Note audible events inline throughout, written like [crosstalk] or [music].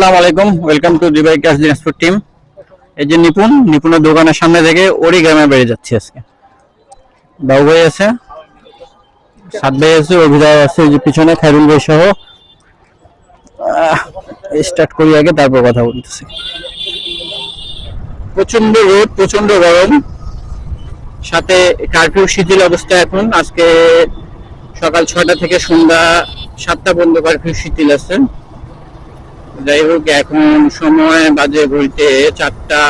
আসসালামু আলাইকুম। Welcome to Dubai cash Dinajpur team এই যে নিপুণ, নিপুণের দোকানের সামনে থেকে ওরই গ্রামে বেড়ে যাচ্ছি আজকে। বাবু ভাই আছে, সাত ভাই আছে অভিদয় আছে যে পিছনে খাইরুল ভাই সহ। স্টার্ট করি আগে, তারপর কথা বলতেছি। প্রচণ্ড রোদ প্রচণ্ড গরম। সাথে কার্ফিউ শিথিল অবস্থা এখন। আজকে সকাল ছয়টা থেকে সন্ধ্যা সাতটা পর্যন্ত কার্ফিউ শিথিল আছে। যাই হোক, এখন সময় বাজে ঘড়িতে চারটা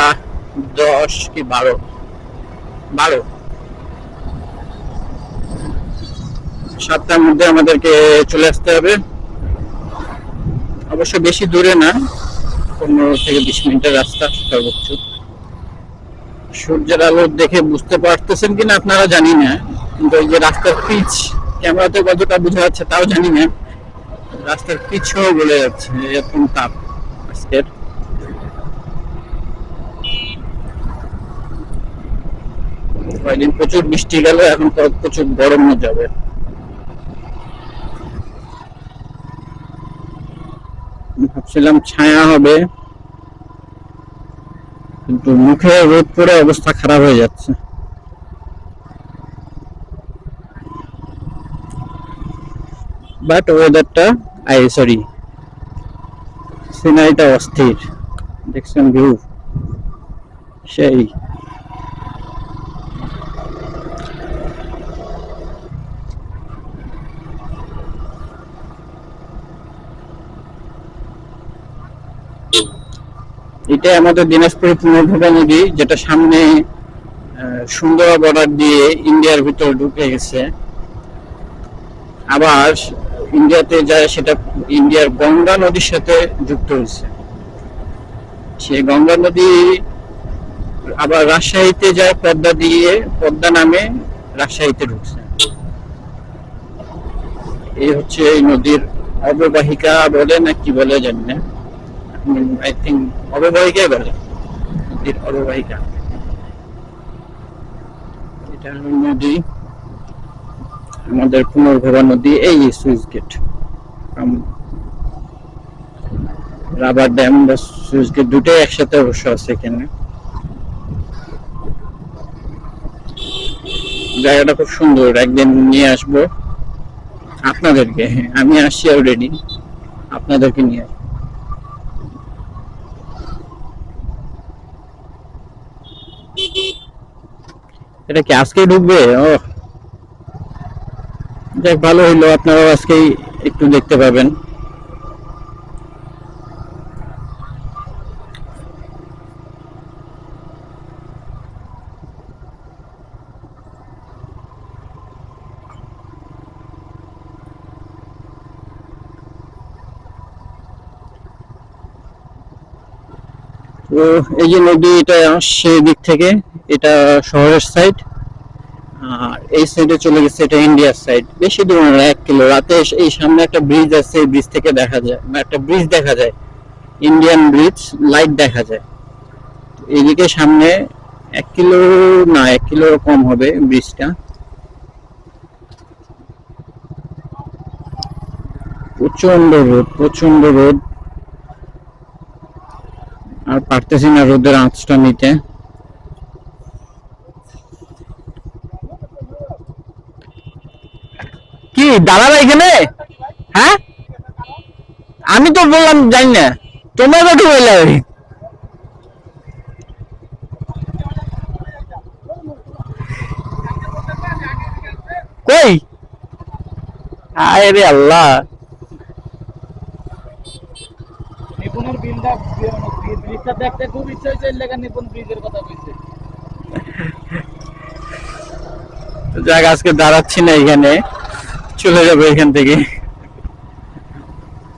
দশ কি বারো? বারো। সাতটার মধ্যে আমাদেরকে চলে আসতে হবে। অবশ্য বেশি দূরে না, পনেরো থেকে বিশ মিনিটের রাস্তা, সর্বোচ্চ। সূর্যের আলো দেখে বুঝতে পারতেছেন কিনা আপনারা জানি না, কিন্তু এই যে রাস্তার পিচ ক্যামেরাতে কতটা বোঝা যাচ্ছে তাও জানি না। রাস্তার পিছু বলে যাচ্ছে, এরকম তাপ আজকের। কয়েকদিন প্রচুর বৃষ্টি গেল, এখন তো প্রচুর গরমও যাবে। ভাবছিলাম ছায়া হবে, কিন্তু মুখে রোদ পড়ে অবস্থা খারাপ হয়ে যাচ্ছে। বাট ওয়েদারটা আই সরি সিনারিটা অস্থির। দেখছেন ভিউ সেই। এটা আমাদের দিনাজপুরের পুনর্ভবা নদী, যেটা সামনে সুন্দর বর্ডার দিয়ে ইন্ডিয়ার ভিতর ঢুকে গেছে। আবার ইন্ডিয়াতে যায়, সেটা ইন্ডিয়ার গঙ্গা নদীর সাথে যুক্ত হয়েছে। সেই গঙ্গা নদী আবার রাজশাহীতে যায়, পদ্মা দিয়ে, পদ্মা নামে রাজশাহীতে ঢুকছে। এই হচ্ছে এই নদীর অববাহিকা বলে না কি বলে জানি না। আই থিঙ্ক অববাহিকাই বলে, নদীর অববাহিকা। এটা নদী। আমাদের পুনর্ভবা নদী এই সুইচ গেট। রাবার ড্যাম বা সুইচ গেট দুটোই একসাথে অবশ্য আছে এখানে। জায়গাটা খুব সুন্দর, একদিন নিয়ে আসব। আপনাদেরকে হ্যাঁ আমি আসছি অলরেডি আপনাদেরকে নিয়ে আসব। এটা কি আজকে ঢুকবে? ও যাক, ভালো হইল। আপনারাও আজকেই একটু দেখতে পাবেন। তো এই যে নদী, এটা আসছে দিক থেকে, এটা শহরের সাইড এই সাইডে চলে গেছে, এটা ইন্ডিয়ার সাইড বেশি দূর না, এক কিলো। রাতে এই সামনে একটা ব্রিজ আছে, এই ব্রিজ থেকে দেখা যায়। একটা ব্রিজ দেখা যায়। ইন্ডিয়ান ব্রিজ লাইট দেখা যায়। তো এইদিকে সামনে এক কিলো, না, এক কিলো কম হবে ব্রিজটা প্রচণ্ড রোদ প্রচণ্ড রোদ। আর পারতেছি না রোদের আঁচটা নিতে। কি এখানে? হ্যাঁ? আমি তো বললাম জানি না। তোমরা তো ঢুকে কই? আয় রে আল্লাহ। নিপুণের বিলটা ব্রিজটা দেখতে খুব ইচ্ছে হয়েছে নিপুণ ব্রিজের কথা কইছে। যাক আজকে দাঁড়াচ্ছি না এখানে। চলে যাবে এখান থেকে।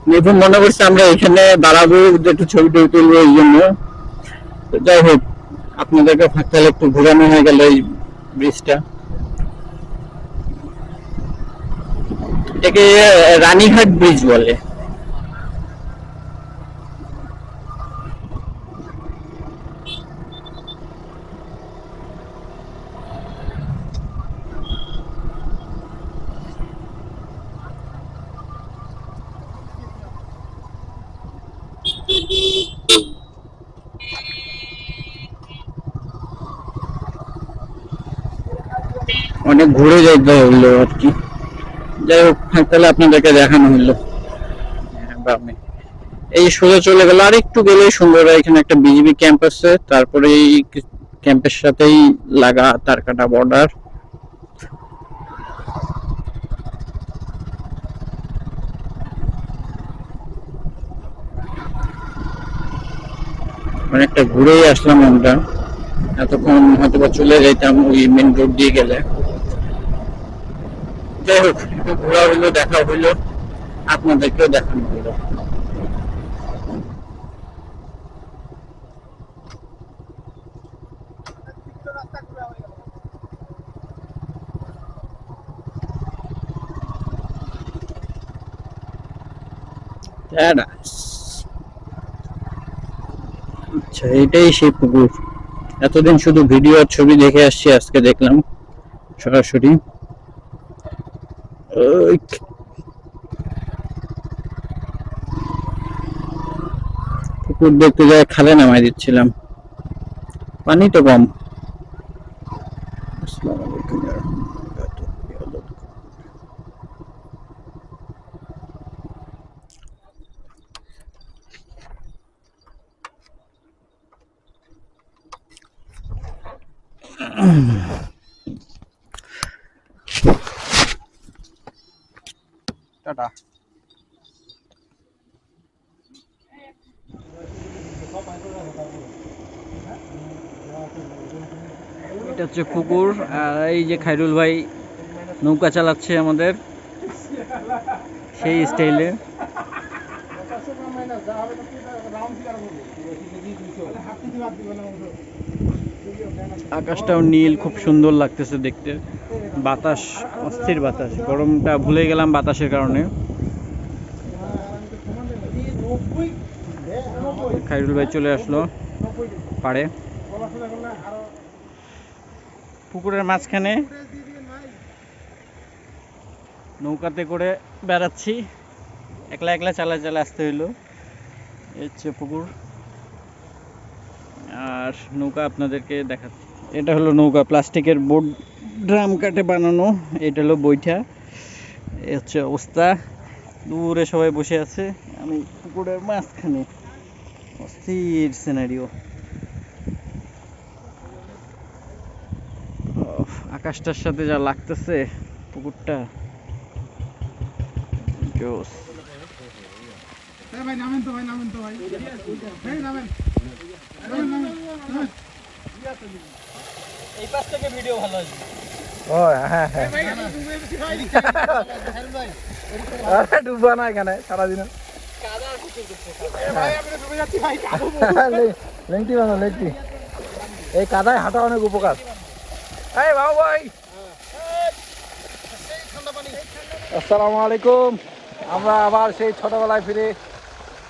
নিপুণ মনে করছে আমরা এখানে দাঁড়াবো, একটু ছবি টবি তুলবো এই জন্য। যাই হোক, আপনাদেরকে ফাঁকতালে একটু ঘুরানো হয়ে গেল এই ব্রিজটা এটাকে রানীঘাট ব্রিজ বলে। অনেক ঘুরে যাইতে হইল আর কি। যাই হোক তাহলে আপনাদেরকে দেখানো হইল। হ্যাঁ, এই সোজা চলে গেল। আর একটু গেলেই সুন্দর এখানে একটা বিজিবি ক্যাম্প আছে। তারপরে এই ক্যাম্পের সাথেই লাগা তারকাটা বর্ডার। অনেকটা ঘুরেই আসলাম আমরা। এতক্ষণ হয়তো বা চলে যাইতাম ওই মেন রোড দিয়ে গেলে। যাই হোক ঘোরা হইল, দেখা হইল, আপনাদেরকেও দেখানো হইল। আচ্ছা এটাই সেই পুকুর। এতদিন শুধু ভিডিও ছবি দেখে আসছি, আজকে দেখলাম সরাসরি। পুকুর দেখতে যায় খালে নামাই দিচ্ছিলাম। পানি তো কম। আসসালামু টাটা এটা হচ্ছে পুকুর আর এই যে খাইরুল ভাই নৌকা চালাচ্ছে আমাদের, সেই স্টাইলে। আকাশটাও নীল, খুব সুন্দর লাগতেছে দেখতে। বাতাস, অস্থির বাতাস। গরমটা ভুলে গেলাম বাতাসের কারণে। খাইরুল ভাই চলে আসলো পাড়ে। পুকুরের মাঝখানে নৌকাতে করে বেড়াচ্ছি। একলা একলা চালা চালা আসতে হইল। এই পুকুর। আর নৌকা আপনাদেরকে দেখাচ্ছি। এটা হলো নৌকা, প্লাস্টিকের বোর্ড ড্রাম কাটে বানানো এটা হলো বৈঠা। এই হচ্ছে অবস্থা। দূরে সবাই বসে আছে। আমি পুকুরের মাঝখানে। অস্থির সিনারিও আকাশটার সাথে যা লাগতেছে পুকুরটা। জোস ভাই নামেন তো ভাই নামেন তো ভাই। ভাই নামেন। নামেন, নামেন, নামেন। এই পাশ থেকে ভিডিও ভালো আসবে হ্যাঁ হ্যাঁ ডুববা না এখানে কাবু। লেংটি বানো লেংটি। এই কাদায় হাঁটা অনেক উপকার। এই বাবু ভাই। আসসালামু আলাইকুম। আমরা আবার সেই ছোটবেলায় ফিরে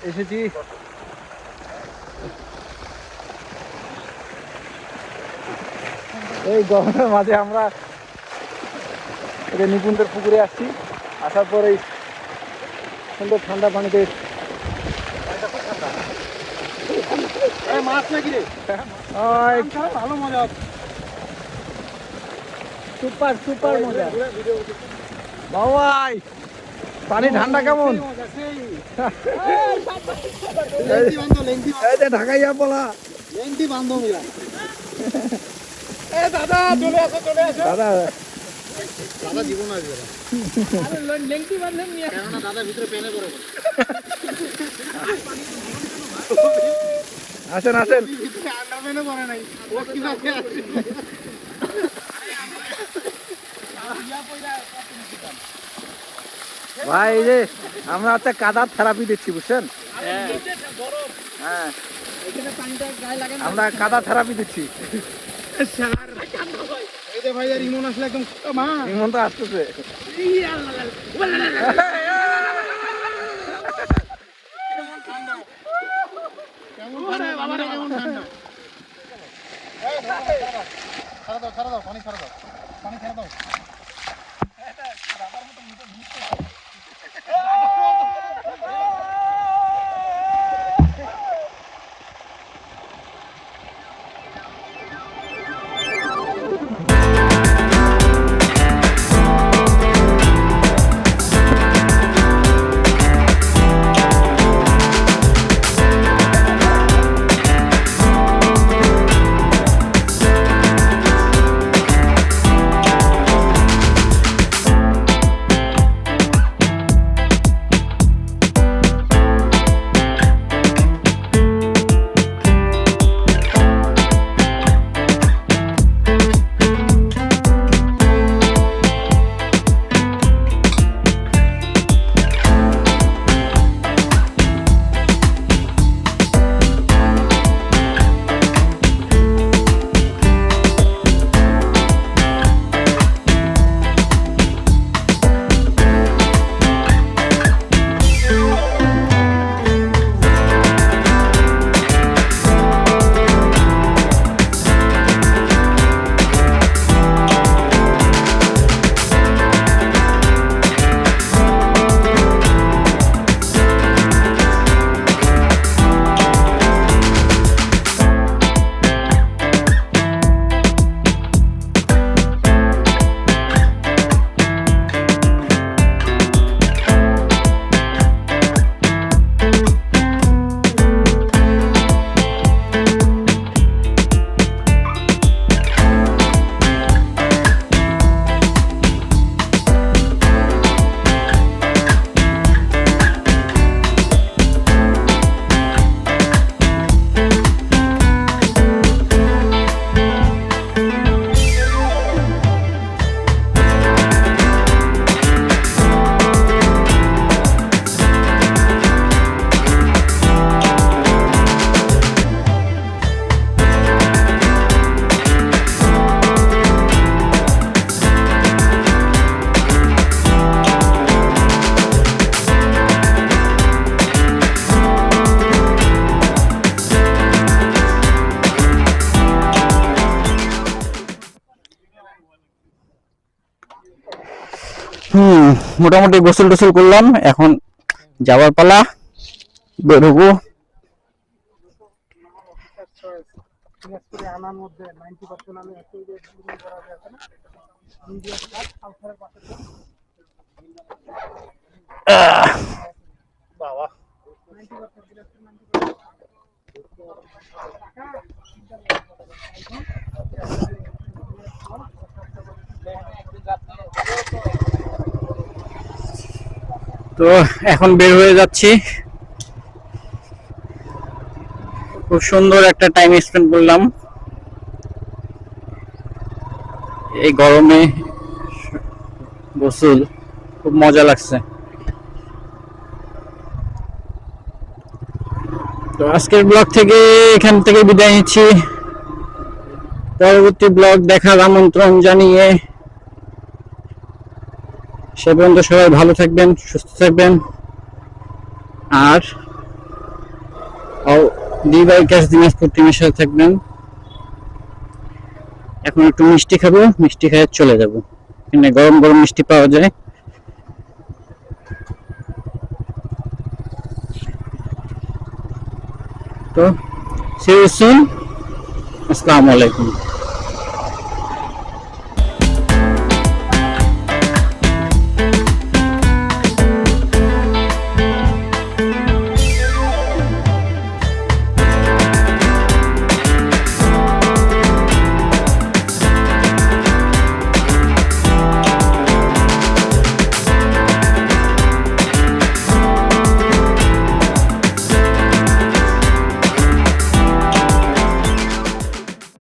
এসেছি। এই গরমের মাঝে আমরা যে নিপুণদের পুকুরে আসছি। আসার পরে এই সুন্দর ঠান্ডা পানিতে মাছ নাকি রে? ভালো মজা সুপার সুপার মজা। বাবাই পানি ঠান্ডা কেমন? ঢাকাইয়া বলা। [laughs] দাদা চলে আসো চলে আসো। দাদা দাদা জীবন আসবে না। লেংটি বান্ধব নিয়ে কেননা দাদা ভিতরে পেনে পড়ে আসেন আসেন। আন্ডারম্যানও নাই ও ভাই এই যে আমরা একটা কাদার থেরাপি দিচ্ছি বুঝছেন? হ্যাঁ। আমরা কাদা থেরাপি দিচ্ছি। ভাই আর ইমন আসলে একদম মা ইমন তো আসতেছে ছাড়া দাও পানি ছাড়া দাও পানি ছাড়া দাও মোটামুটি গোসল টোসল করলাম। এখন যাওয়ার পালা। বেরোবো দিনাজপুরে আনার মধ্যে নাইনটি পার্সেন্ট আমি একই যে বিল্ডিং করা আছে না ইন্ডিয়ার কাজ আউটসাইডের পাশে বাবা তো এখন বের হয়ে যাচ্ছি। খুব সুন্দর একটা টাইম স্পেন্ড করলাম। এই গরমে গোসল, খুব মজা লাগছে। তো আজকের ব্লগ থেকে এখান থেকে বিদায় নিচ্ছি। পরবর্তী ব্লগ দেখার আমন্ত্রণ জানিয়ে সে পর্যন্ত সবাই ভালো থাকবেন, সুস্থ থাকবেন। আর দি বাই ক্যাশ দিনাজপুর টিমের সাথে থাকবেন। এখন একটু মিষ্টি খাব, মিষ্টি খেয়ে চলে যাব। এখানে গরম গরম মিষ্টি পাওয়া যায়। তো সি আসসালামু আলাইকুম।